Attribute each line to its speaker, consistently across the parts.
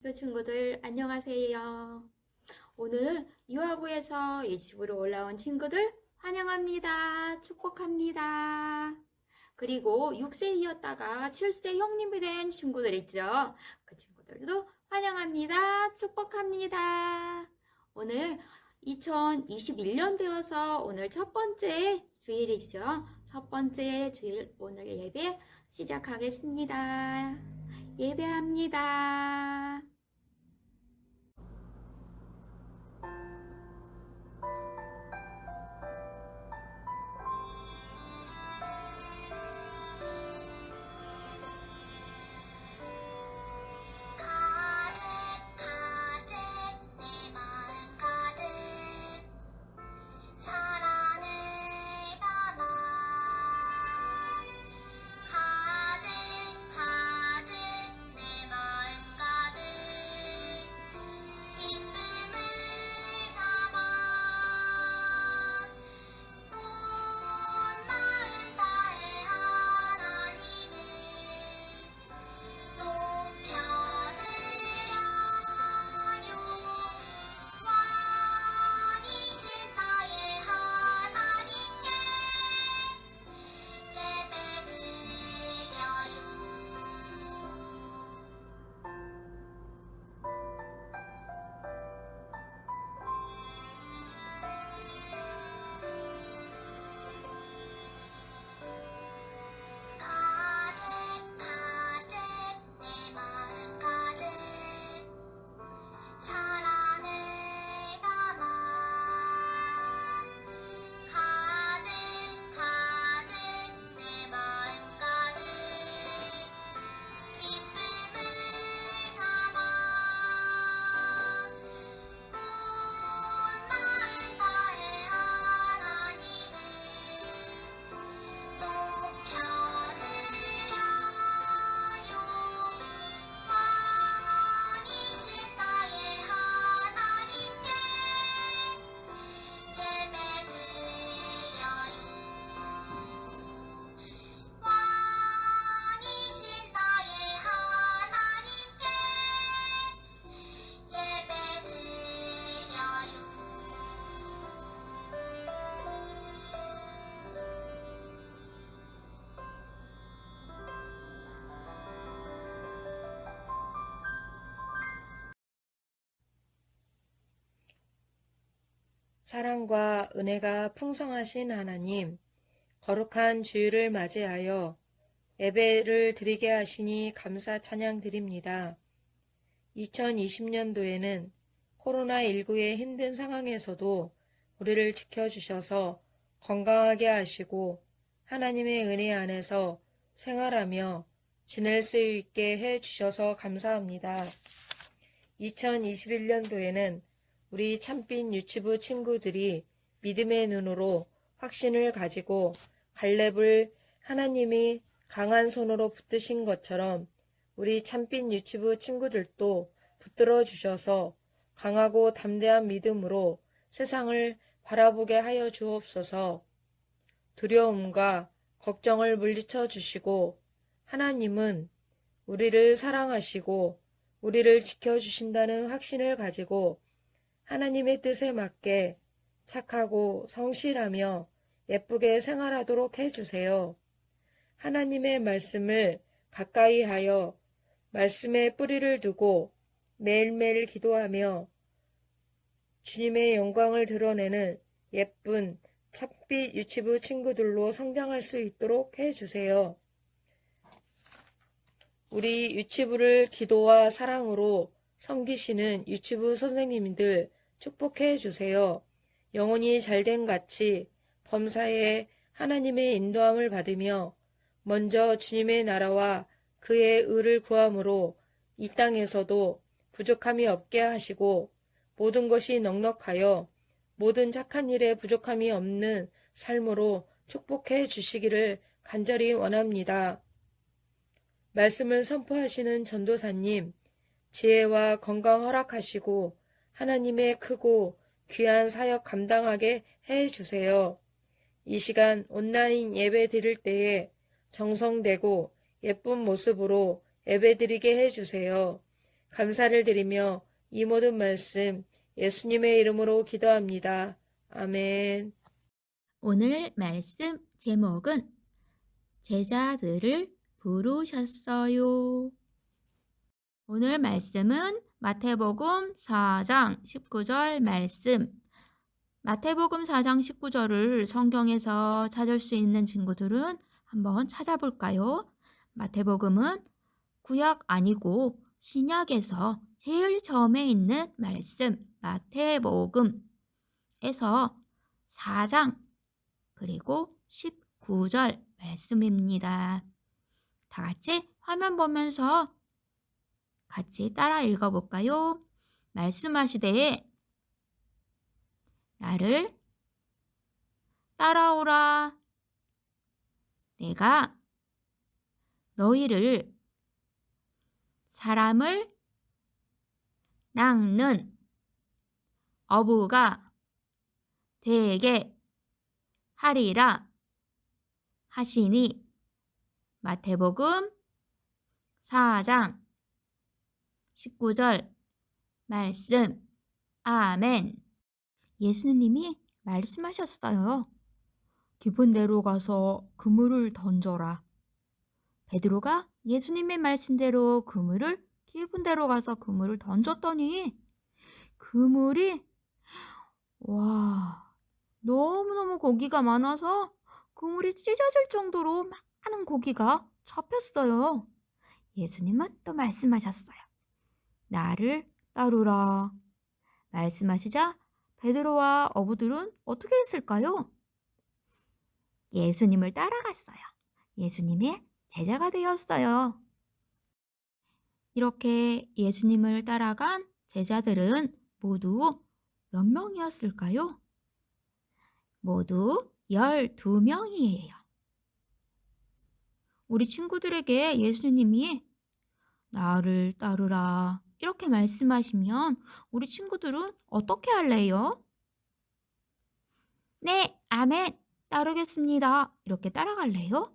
Speaker 1: 그 친구들 안녕하세요. 오늘 유아부에서 이 집으로 올라온 친구들 환영합니다. 축복합니다. 그리고 6세이었다가 7세 형님이 된 친구들 있죠. 그 친구들도 환영합니다. 축복합니다. 오늘 2021년 되어서 오늘 첫 번째 주일이죠. 첫 번째 주일 오늘 예배 시작하겠습니다. 예배합니다.
Speaker 2: 사랑과 은혜가 풍성하신 하나님, 거룩한 주일을 맞이하여 예배를 드리게 하시니 감사 찬양 드립니다. 2020년도에는 코로나19의 힘든 상황에서도 우리를 지켜주셔서 건강하게 하시고 하나님의 은혜 안에서 생활하며 지낼 수 있게 해 주셔서 감사합니다. 2021년도에는 우리 참빛 유치부 친구들이 믿음의 눈으로 확신을 가지고 갈렙을 하나님이 강한 손으로 붙드신 것처럼 우리 참빛 유치부 친구들도 붙들어 주셔서 강하고 담대한 믿음으로 세상을 바라보게 하여 주옵소서. 두려움과 걱정을 물리쳐 주시고 하나님은 우리를 사랑하시고 우리를 지켜주신다는 확신을 가지고 하나님의 뜻에 맞게 착하고 성실하며 예쁘게 생활하도록 해주세요. 하나님의 말씀을 가까이 하여 말씀에 뿌리를 두고 매일매일 기도하며 주님의 영광을 드러내는 예쁜 찻빛 유치부 친구들로 성장할 수 있도록 해주세요. 우리 유치부를 기도와 사랑으로 섬기시는 유치부 선생님들 축복해 주세요. 영혼이 잘된 같이 범사에 하나님의 인도함을 받으며 먼저 주님의 나라와 그의 의를 구함으로 이 땅에서도 부족함이 없게 하시고 모든 것이 넉넉하여 모든 착한 일에 부족함이 없는 삶으로 축복해 주시기를 간절히 원합니다. 말씀을 선포하시는 전도사님, 지혜와 건강 허락하시고 하나님의 크고 귀한 사역 감당하게 해 주세요. 이 시간 온라인 예배 드릴 때에 정성되고 예쁜 모습으로 예배 드리게 해 주세요. 감사를 드리며 이 모든 말씀 예수님의 이름으로 기도합니다. 아멘.
Speaker 3: 오늘 말씀 제목은 제자들을 부르셨어요. 오늘 말씀은 마태복음 4장 19절 말씀. 마태복음 4장 19절을 성경에서 찾을 수 있는 친구들은 한번 찾아볼까요? 마태복음은 구약 아니고 신약에서 제일 처음에 있는 말씀, 마태복음에서 4장 그리고 19절 말씀입니다. 다 같이 화면 보면서 같이 따라 읽어볼까요? 말씀하시되 나를 따라오라. 내가 너희를 사람을 낚는 어부가 되게 하리라 하시니 마태복음 4장 19절 말씀 아멘 예수님이 말씀하셨어요. 깊은 데로 가서 그물을 던져라. 베드로가 예수님의 말씀대로 그물을 깊은 데로 가서 그물을 던졌더니 그물이 와 너무너무 고기가 많아서 그물이 찢어질 정도로 많은 고기가 잡혔어요. 예수님은 또 말씀하셨어요. 나를 따르라. 말씀하시자 베드로와 어부들은 어떻게 했을까요? 예수님을 따라갔어요. 예수님의 제자가 되었어요. 이렇게 예수님을 따라간 제자들은 모두 몇 명이었을까요? 모두 12명이에요. 우리 친구들에게 예수님이 나를 따르라 이렇게 말씀하시면 우리 친구들은 어떻게 할래요? 네, 아멘. 따르겠습니다. 이렇게 따라갈래요?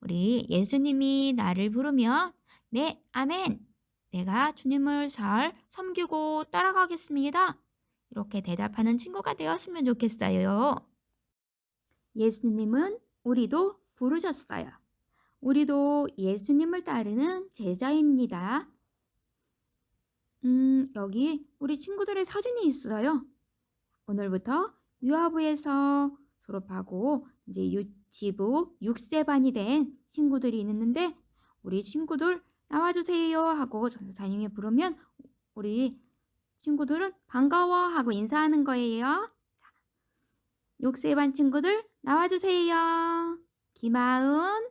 Speaker 3: 우리 예수님이 나를 부르면 네, 아멘. 내가 주님을 잘 섬기고 따라가겠습니다. 이렇게 대답하는 친구가 되었으면 좋겠어요. 예수님은 우리도 부르셨어요. 우리도 예수님을 따르는 제자입니다. 음, 여기 우리 친구들의 사진이 있어요. 오늘부터 유아부에서 졸업하고 이제 유치부 6세 반이 된 친구들이 있는데 우리 친구들 나와주세요 하고 전도사님이 부르면 우리 친구들은 반가워 하고 인사하는 거예요. 6세 반 친구들 나와주세요. 김아은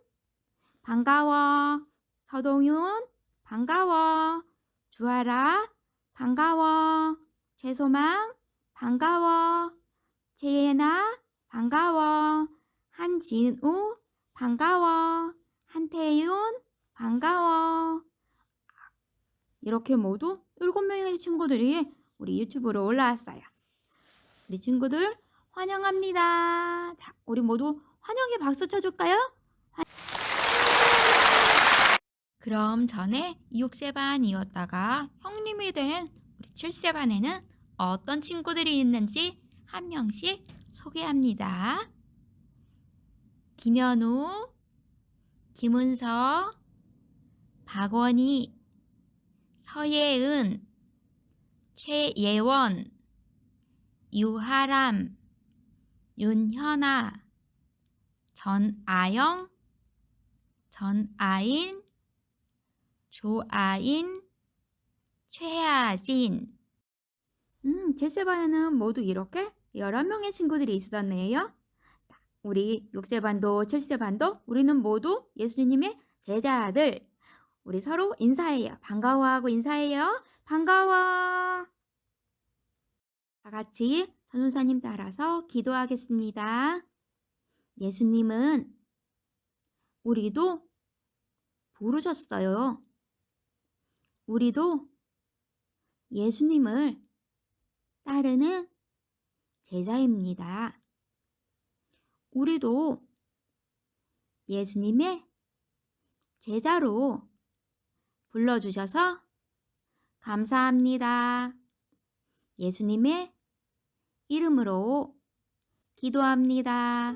Speaker 3: 반가워. 서동윤 반가워. 주아라 반가워. 최소망 반가워. 재예나 반가워. 한진우 반가워. 한태윤 반가워. 이렇게 모두 7명의 친구들이 우리 유튜브로 올라왔어요. 우리 친구들 환영합니다. 자, 우리 모두 환영의 박수 쳐줄까요? 환- 그럼 전에 6세반이었다가 형님이 된 우리 7세반에는 어떤 친구들이 있는지 한 명씩 소개합니다. 김현우, 김은서, 박원희, 서예은, 최예원, 유하람, 윤현아, 전아영, 전아인, 조아인, 최하진. 음, 7세반에는 모두 이렇게 11명의 친구들이 있었네요. 우리 6세반도 7세반도 우리는 모두 예수님의 제자들. 우리 서로 인사해요. 반가워하고 인사해요. 반가워. 다 같이 전도사님 따라서 기도하겠습니다. 예수님은 우리도 부르셨어요. 우리도 예수님을 따르는 제자입니다. 우리도 예수님의 제자로 불러주셔서 감사합니다. 예수님의 이름으로 기도합니다.